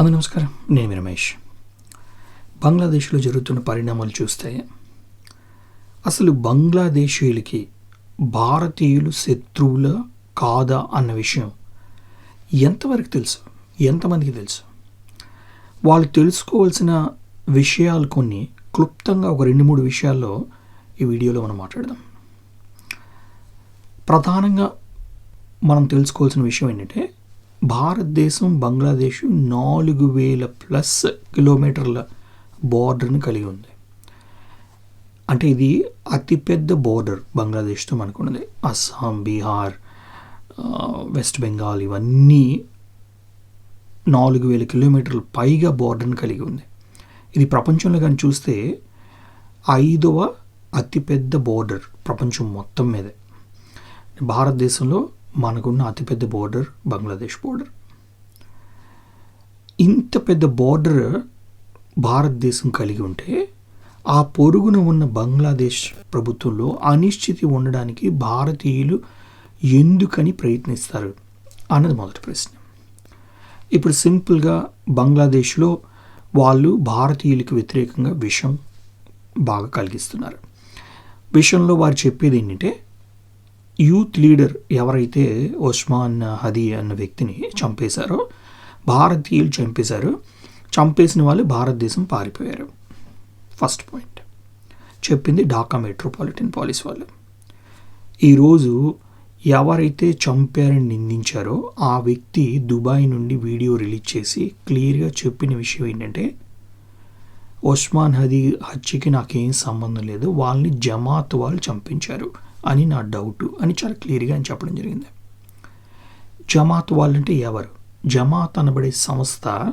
అందరూ నమస్కారం. నేను రమేష్. బంగ్లాదేశ్లో జరుగుతున్న పరిణామాలు చూస్తే అసలు బంగ్లాదేశీయులకి భారతీయులు శత్రువుల కాదా అన్న విషయం ఎంతవరకు తెలుసు? ఎంతమందికి తెలుసు? వాళ్ళు తెలుసుకోవాల్సిన విషయాలు కొన్ని క్లుప్తంగా ఒక రెండు మూడు విషయాల్లో ఈ వీడియోలో మనం మాట్లాడదాం. ప్రధానంగా మనం తెలుసుకోవాల్సిన విషయం ఏంటంటే భారతదేశం బంగ్లాదేశ్ నాలుగు వేల ప్లస్ కిలోమీటర్ల బార్డర్ని కలిగి ఉంది. అంటే ఇది అతిపెద్ద బార్డర్ బంగ్లాదేశ్తో మనకున్నది. అస్సాం బీహార్ వెస్ట్ బెంగాల్ ఇవన్నీ నాలుగు వేల కిలోమీటర్ల పైగా బార్డర్ని కలిగి ఉంది. ఇది ప్రపంచంలో కానీ చూస్తే ఐదవ అతిపెద్ద బార్డర్ ప్రపంచం మొత్తం మీదే. భారతదేశంలో మనకున్న అతిపెద్ద బార్డర్ బంగ్లాదేశ్ బోర్డర్ ఇంత పెద్ద బార్డర్ భారతదేశం కలిగి ఉంటే ఆ పొరుగున ఉన్న బంగ్లాదేశ్ ప్రభుత్వంలో అనిశ్చితి ఉండడానికి భారతీయులు ఎందుకని ప్రయత్నిస్తారు అన్నది మొదటి ప్రశ్న. ఇప్పుడు సింపుల్గా బంగ్లాదేశ్లో వాళ్ళు భారతీయులకు వ్యతిరేకంగా విషం బాగా కలిగిస్తున్నారు. విషయంలో వారు చెప్పేది ఏంటంటే యూత్ లీడర్ ఎవరైతే ఒస్మాన్ హదీ అన్న వ్యక్తిని చంపేశారో భారతీయులు చంపేశారు చంపేసిన వాళ్ళు భారతదేశం పారిపోయారు. ఫస్ట్ పాయింట్ చెప్పింది ఢాకా మెట్రోపాలిటన్ పోలీస్ వాళ్ళు. ఈరోజు ఎవరైతే చంపారని నిందించారో ఆ వ్యక్తి దుబాయ్ నుండి వీడియో రిలీజ్ చేసి క్లియర్గా చెప్పిన విషయం ఏంటంటే ఒస్మాన్ హదీ హత్యకి నాకేం సంబంధం లేదు వాళ్ళని జమాత్ వాళ్ళు చంపించారు. అని నా డౌట్ అని చాలా క్లియర్గా అని చెప్పడం జరిగింది. జమాత్ వాళ్ళంటే ఎవరు? జమాత్ అనబడే సంస్థ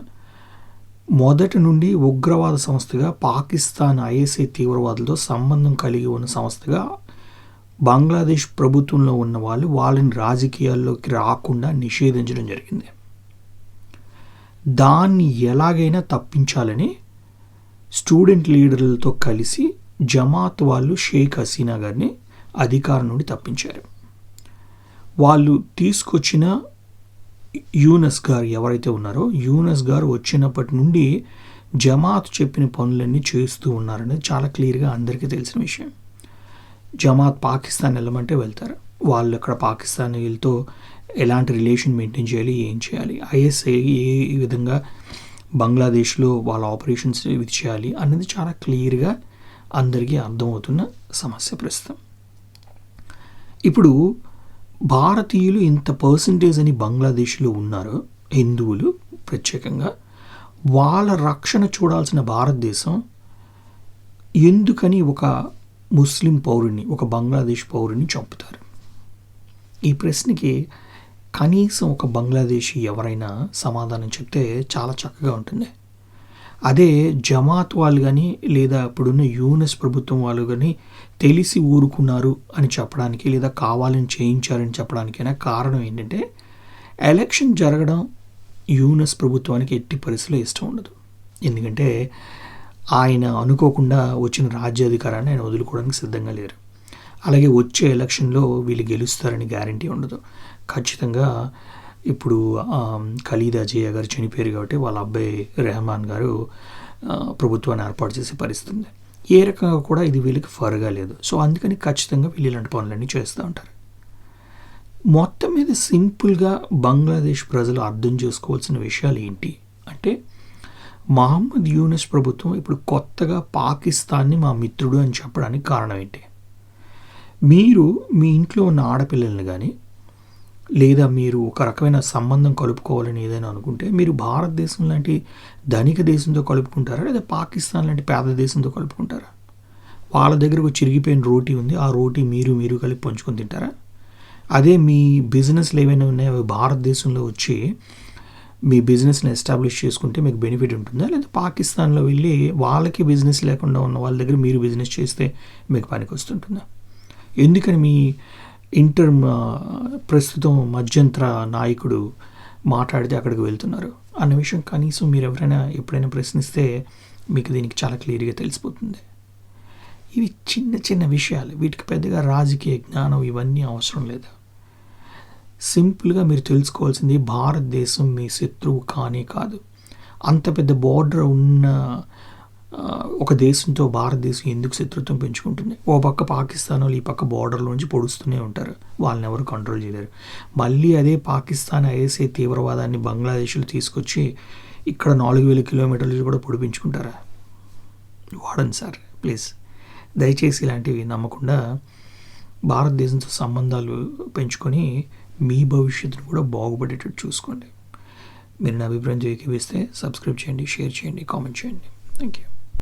మొదటి నుండి ఉగ్రవాద సంస్థగా పాకిస్తాన్ ఐఎస్ఐ తీవ్రవాదులతో సంబంధం కలిగి ఉన్న సంస్థగా బంగ్లాదేశ్ ప్రభుత్వంలో ఉన్న వాళ్ళు వాళ్ళని రాజకీయాల్లోకి రాకుండా నిషేధించడం జరిగింది. దాన్ని ఎలాగైనా తప్పించాలని స్టూడెంట్ లీడర్లతో కలిసి జమాత్ వాళ్ళు షేక్ హసీనా గారిని అధికారం నుండి తప్పించారు. వాళ్ళు తీసుకొచ్చిన యూనస్ గారు ఎవరైతే ఉన్నారో యూనస్ గారు వచ్చినప్పటి నుండి జమాత్ చెప్పిన పనులన్నీ చేస్తూ ఉన్నారనేది చాలా క్లియర్గా అందరికీ తెలిసిన విషయం. జమాత్ పాకిస్తాన్ వెళ్ళమంటే వెళ్తారు. వాళ్ళు అక్కడ పాకిస్తానీలతో ఎలాంటి రిలేషన్ మెయింటైన్ చేయాలి ఏం చేయాలి ఐఎస్ఐ ఏ విధంగా బంగ్లాదేశ్లో వాళ్ళ ఆపరేషన్స్ ఇది చేయాలి అనేది చాలా క్లియర్గా అందరికీ అర్థమవుతున్న సమస్య ప్రస్తుతం. ఇప్పుడు భారతీయులు ఇంత పర్సంటేజ్ అని బంగ్లాదేశ్లో ఉన్నారు హిందువులు ప్రత్యేకంగా వాళ్ళ రక్షణ చూడాల్సిన భారతదేశం ఎందుకని ఒక ముస్లిం పౌరుని ఒక బంగ్లాదేశ్ పౌరుని చంపుతారు? ఈ ప్రశ్నకి కనీసం ఒక బంగ్లాదేశీ ఎవరైనా సమాధానం చెప్తే చాలా చక్కగా ఉంటుంది. అదే జమాత్ వాళ్ళు కానీ లేదా ఇప్పుడున్న యూనస్ ప్రభుత్వం వాళ్ళు కానీ తెలిసి ఊరుకున్నారు అని చెప్పడానికి లేదా కావాలని చేయించారని చెప్పడానికైనా కారణం ఏంటంటే ఎలక్షన్ జరగడం యూనస్ ప్రభుత్వానికి ఎట్టి పరిస్థితుల్లో ఇష్టం ఉండదు. ఎందుకంటే ఆయన అనుకోకుండా వచ్చిన రాజ్యాధికారాన్ని ఆయన వదులుకోవడానికి సిద్ధంగా లేరు. అలాగే వచ్చే ఎలక్షన్లో వీళ్ళు గెలుస్తారని గ్యారంటీ ఉండదు. ఖచ్చితంగా ఇప్పుడు ఖలీదా ఖలీద్ గారు చనిపోయారు కాబట్టి వాళ్ళ అబ్బాయి రెహమాన్ గారు ప్రభుత్వాన్ని ఏర్పాటు చేసే పరిస్థితి ఉంది. ఏ రకంగా కూడా ఇది వీళ్ళకి ఫర్గా లేదు. సో అందుకని ఖచ్చితంగా వీళ్ళు ఇలాంటి పనులన్నీ చేస్తూ ఉంటారు. మొత్తం మీద సింపుల్గా బంగ్లాదేశ్ ప్రజలు అర్థం చేసుకోవాల్సిన విషయాలు ఏంటి? అంటే మహమ్మద్ యూనిస్ ప్రభుత్వం ఇప్పుడు కొత్తగా పాకిస్తాన్ని మా మిత్రుడు అని చెప్పడానికి కారణం ఏంటి? మీరు మీ ఇంట్లో ఉన్న ఆడపిల్లల్ని కానీ లేదా మీరు ఒక రకమైన సంబంధం కలుపుకోవాలని ఏదైనా అనుకుంటే మీరు భారతదేశం లాంటి ధనిక దేశంతో కలుపుకుంటారా? లేదా పాకిస్తాన్ లాంటి పేద దేశంతో కలుపుకుంటారా? వాళ్ళ దగ్గర ఒక చిరిగిపోయిన రోటీ ఉంది. ఆ రోటీ మీరు మీరు కలిపి పంచుకొని తింటారా? అదే మీ బిజినెస్లు ఏవైనా ఉన్నాయో? అవి భారతదేశంలో వచ్చి మీ బిజినెస్ని ఎస్టాబ్లిష్ చేసుకుంటే మీకు బెనిఫిట్ ఉంటుందా? లేదా పాకిస్తాన్లో వెళ్ళి వాళ్ళకి బిజినెస్ లేకుండా ఉన్న వాళ్ళ దగ్గర మీరు బిజినెస్ చేస్తే మీకు పనికి వస్తుంటుందా? ఎందుకని మీ ఇంటర్ ప్రస్తుతం మధ్యంతర నాయకుడు మాట్లాడితే అక్కడికి వెళ్తున్నారు. అన్న విషయం కనీసం మీరు ఎవరైనా ఎప్పుడైనా ప్రశ్నిస్తే మీకు దీనికి చాలా క్లియర్గా తెలిసిపోతుంది. ఇవి చిన్న చిన్న విషయాలు వీటికి పెద్దగా రాజకీయ జ్ఞానం ఇవన్నీ అవసరం లేదు? సింపుల్గా మీరు తెలుసుకోవాల్సింది భారతదేశం మీ శత్రువు కానే కాదు. అంత పెద్ద బార్డర్ ఉన్న ఒక దేశంతో భారతదేశం ఎందుకు శత్రుత్వం పెంచుకుంటుంది? ఓ పక్క పాకిస్తాన్ వాళ్ళు ఈ పక్క బార్డర్లోంచి పొడుస్తూనే ఉంటారు. వాళ్ళని ఎవరు కంట్రోల్ చేయలేరు. మళ్ళీ అదే పాకిస్తాన్ ఐఎస్ఐ తీవ్రవాదాన్ని బంగ్లాదేశ్లో తీసుకొచ్చి ఇక్కడ నాలుగు వేల కిలోమీటర్లు కూడా పొడిపించుకుంటారా? వాడండి సార్ ప్లీజ్. దయచేసి ఇలాంటివి నమ్మకుండా భారతదేశంతో సంబంధాలు పెంచుకొని మీ భవిష్యత్తును కూడా బాగుపడేటట్టు చూసుకోండి. మీరు నా అభిప్రాయం ఏకీవిస్తే సబ్స్క్రైబ్ చేయండి షేర్ చేయండి కామెంట్ చేయండి. Thank you